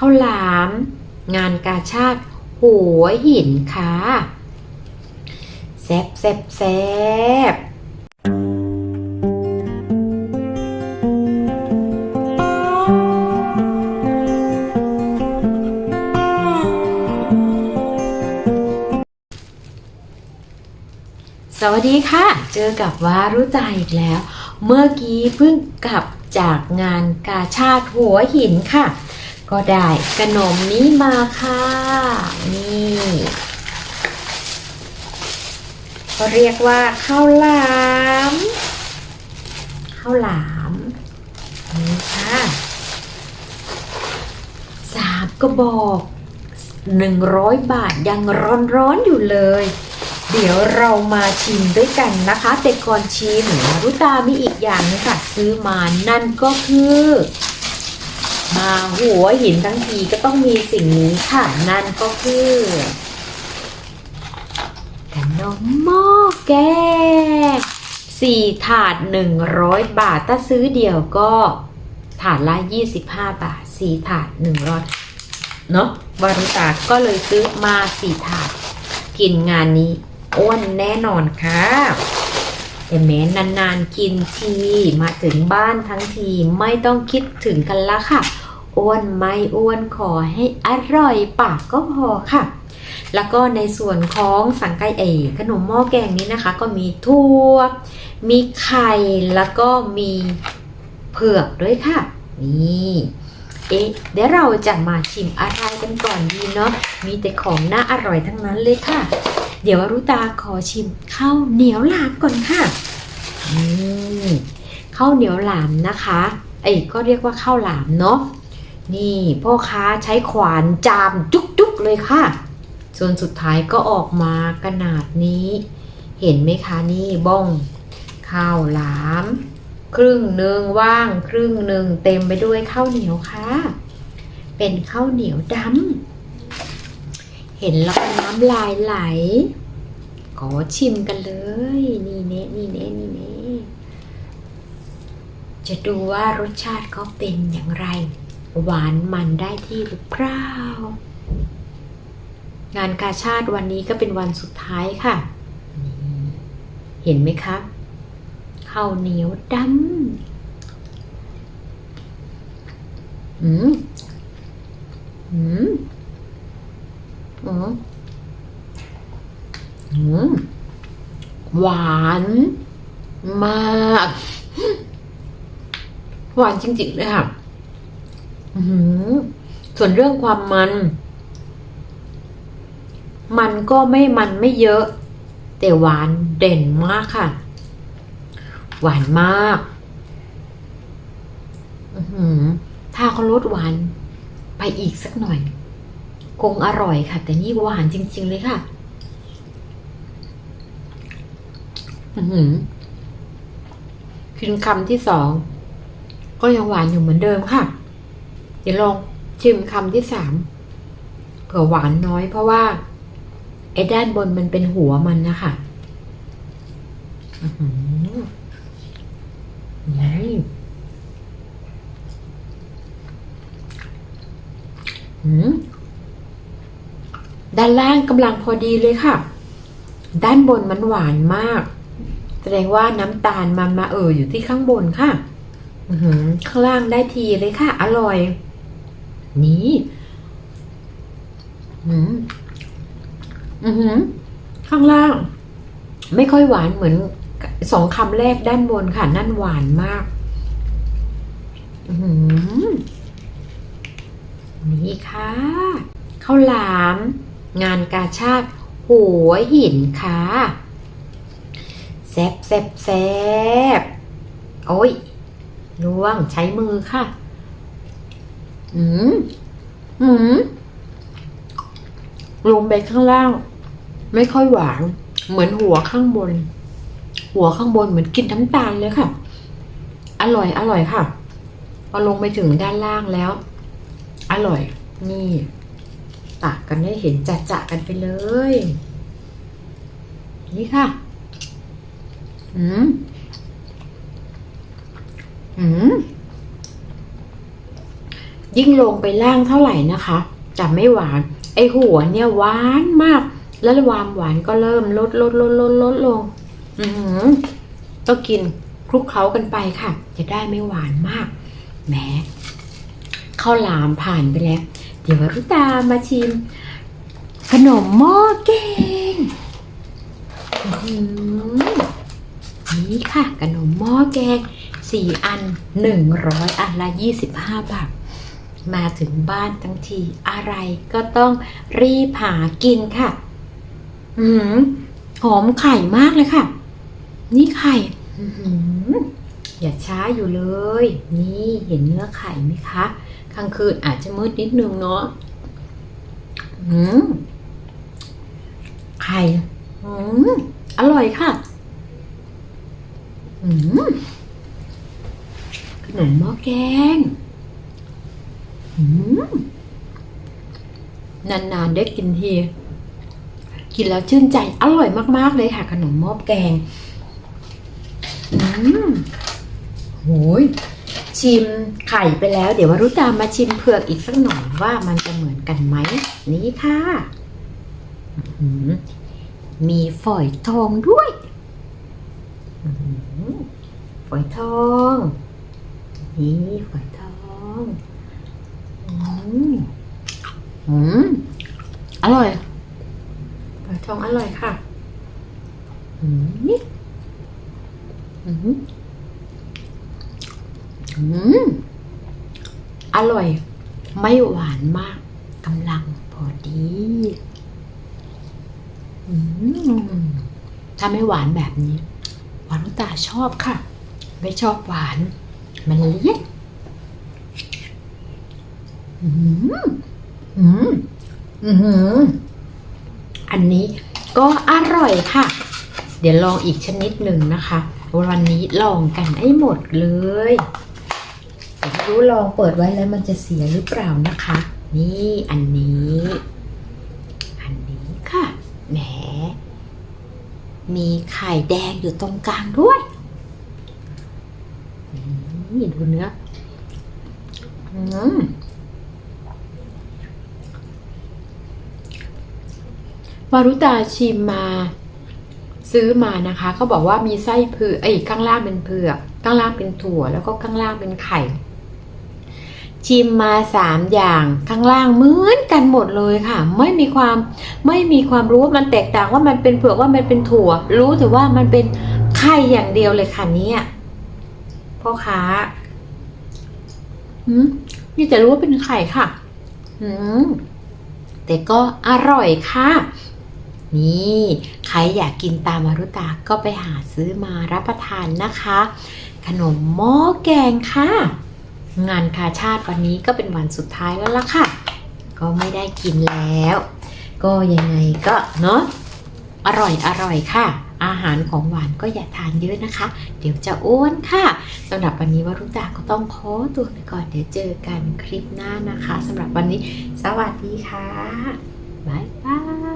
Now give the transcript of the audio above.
ข้าวหลาม งานกาชาติ หัวหินค่ะแซบแซบแซบสวัสดีค่ะ เจอกับวารุใจอีกแล้ว เมื่อกี้เพิ่งกลับจากงานกาชาติหัวหินค่ะ ก็ได้ขนมนี้มาค่ะ นี่ ก็เรียกว่าข้าวหลามข้าวหลามนี่ค่ะสามกระบอกหนึ่งร้อยบาทยังร้อนๆอยู่เลย เดี๋ยวเรามาชิมด้วยกันนะคะแต่ก่อนชิมรุตามีอีกอย่างหนึงค่ะ ซื้อมานั่นก็คือ มาหัวหินทั้งทีก็ต้องมีสิ่งนี้ค่ะ นั่นก็คือขนมหม้อแกงสี่ถาดหนึ่งร้อยบาท ถ้าซื้อเดี่ยวก็ถาดละยี่สิบห้าบาทสี่ถาดหนึ่งร้อยเนาะวารุตาก็เลยซื้อมาสี่ถาด กินงานนี้อ้วนแน่นอนค่ะ แต่แม้นานๆกินที มาถึงบ้านทั้งทีไม่ต้องคิดถึงกันละค่ะ อ้วนไม่อ้วนขอให้อร่อยปากก็พอค่ะ แล้วก็ในส่วนของสังไกเอขนมหม้อแกงนี้นะคะ ก็มีถั่ว มีไข่แล้วก็มีเผือกด้วยค่ะ นี่เอ๊ะเดี๋ยวเราจะมาชิมอะไรกันก่อนดีเนาะมีแต่ของน่าอร่อยทั้งนั้นเลยค่ะ เดี๋ยวอรุตาขอชิมข้าวเหนียวหลามก่อนค่ะนี่ข้าวเหนียวหลามนะคะเอ้ยก็เรียกว่าข้าวหลามเนาะนี่พ่อค้าใช้ขวานจามจุกๆเลยค่ะ ส่วนสุดท้ายก็ออกมาขนาดนี้ เห็นไหมคะนี่บ้อง ข้าวหลาม ครึ่งหนึ่งว่าง ครึ่งหนึ่งเต็มไปด้วยข้าวเหนียวค่ะ เป็นข้าวเหนียวดำ เห็นแล้วก็น้ำลายไหล ขอชิมกันเลย นี่เนะนี่เนะนี่เนะจะดูว่ารสชาติเขาเป็นอย่างไร หวานมันได้ที่หรือเปล่างานกาชาติวันนี้ก็เป็นวันสุดท้ายค่ะ เห็นไหมคะข้าวเหนียวดำอืมอืม อืมอืม หวานมาก หวานจริงๆเลยค่ะส่วนเรื่องความมัน มันก็ไม่มันไม่เยอะ แต่หวานเด่นมากค่ะ หวานมากอือหือถ้าเขาลดหวานไปอีกสักหน่อยคงอร่อยค่ะ แต่นี่หวานจริง ๆ เลยค่ะ อือหือ กินคำที่สอง ก็ยังหวานอยู่เหมือนเดิมค่ะ เดี๋ยวลองชิมคำที่สามเผื่อหวานน้อยเพราะว่า ไอ้ด้านบนมันเป็นหัวมันนะคะนี่ด้านล่างกำลังพอดีเลยค่ะ ด้านบนมันหวานมาก แสดงว่าน้ำตาลมันมาเอ่ออยู่ที่ข้างบนค่ะข้างล่างได้ทีเลยค่ะ อร่อย นี่อืมอือหือข้างล่าง ไม่ค่อยหวานเหมือนสองคำแรกด้านบนค่ะ นั่นหวานมาก อือหือนี่ค่ะข้าวหลาม งานกาชาติหัวหินค่ะ ซบแซบแซบโอ้ยล่วงใช้มือค่ะ อืม อืม ลงไปข้างล่าง ไม่ค่อยหวาน เหมือนหัวข้างบน หัวข้างบนเหมือนกินน้ำตาลเลยค่ะ อร่อย อร่อยค่ะ พอลงไปถึงด้านล่างแล้ว อร่อย นี่ตักกันให้เห็นจะจะๆกันไปเลย นี่ค่ะ อืมอืมยิ่งลงไปล่างเท่าไหร่นะคะจะไม่หวาน ไอหัวเนี่ยหวานมาก แล้วความหวานก็เริ่มลดลดลดลดลดลง อือหือก็กินคลุกเคล้ากันไปค่ะ จะได้ไม่หวานมากแหมข้าวหลามผ่านไปแล้ว เดี๋ยวรุตามาชิม ขนมหม้อแกงอื้อหือ นี่ค่ะขนมหม้อแกงสี่อันหนึ่งร้อยอันละยี่สิบห้าบาท มาถึงบ้านทั้งทีอะไรก็ต้องรีบหากินค่ะ อืมหอมไข่มากเลยค่ะ นี่ไข่อย่าช้าอยู่เลย นี่เห็นเนื้อไข่ไหมคะกลางคืนอาจจะมืดนิดนึงเนาะอืมไข่อืมอร่อยค่ะ ขนมหม้อแกงนานๆได้กินที กินแล้วชื่นใจ อร่อยมากๆเลยค่ะ ขนมหม้อแกงโหยชิมไข่ไปแล้ว เดี๋ยววรุตามมาชิมเผือกอีกสักหน่อยว่ามันจะเหมือนกันไหม นี่ค่ะ มีฝอยทองด้วย ฝอยทอง นี่ฝอยทองอืมอืมอร่อยฝอยทองอร่อยค่ะอืมนี่อืมอืมอร่อย ไม่หวานมากกำลังพอดีอืมถ้าไม่หวานแบบนี้ วานุตาชอบค่ะ ไม่ชอบหวาน มันเลี่ยนอืมอืมอืมอันนี้ก็อร่อยค่ะ เดี๋ยวลองอีกชนิดหนึ่งนะคะ วันนี้ลองกันให้หมดเลยแต่ไม่รู้ลองเปิดไว้แล้วมันจะเสียหรือเปล่านะคะ นี่อันนี้นี้ค่ะ แหม มีไข่แดงอยู่ตรงกลางด้วยนี่ดูเนื้ออืมวารุตาชิมมาซื้อมานะคะเขาบอกว่ามีไส้เผือกไอ้ข้างล่างเป็นเผือกข้างล่างเป็นถั่ว แล้วก็ข้างล่างเป็นไข่ ชิมมาสามอย่างข้างล่างเหมือนกันหมดเลยค่ะ ไม่มีความไม่มีความรู้ว่ามันแตกต่างว่ามันเป็นเผือกว่ามันเป็นถั่ว รู้แต่ว่ามันเป็นไข่อย่างเดียวเลยค่ะเนี่ยพ่อค้าอืมนี่จะรู้ว่าเป็นไข่ค่ะ อืมแต่ก็อร่อยค่ะ นี่ ใครอยากกินตามมารุตาก็ไปหาซื้อมารับประทานนะคะ ขนมหม้อแกงค่ะ งานคาชาติวันนี้ก็เป็นวันสุดท้ายแล้วล่ะค่ะ ก็ไม่ได้กินแล้ว ก็ยังไงก็เนาะอร่อยอร่อยค่ะ อาหารของหวานก็อย่าทานเยอะนะคะ เดี๋ยวจะอ้วนค่ะสำหรับวันนี้วรุตาก็ต้องขอตัวไปก่อนเดี๋ยวเจอกันคลิปหน้านะคะสำหรับวันนี้ สวัสดีค่ะบ๊ายบาย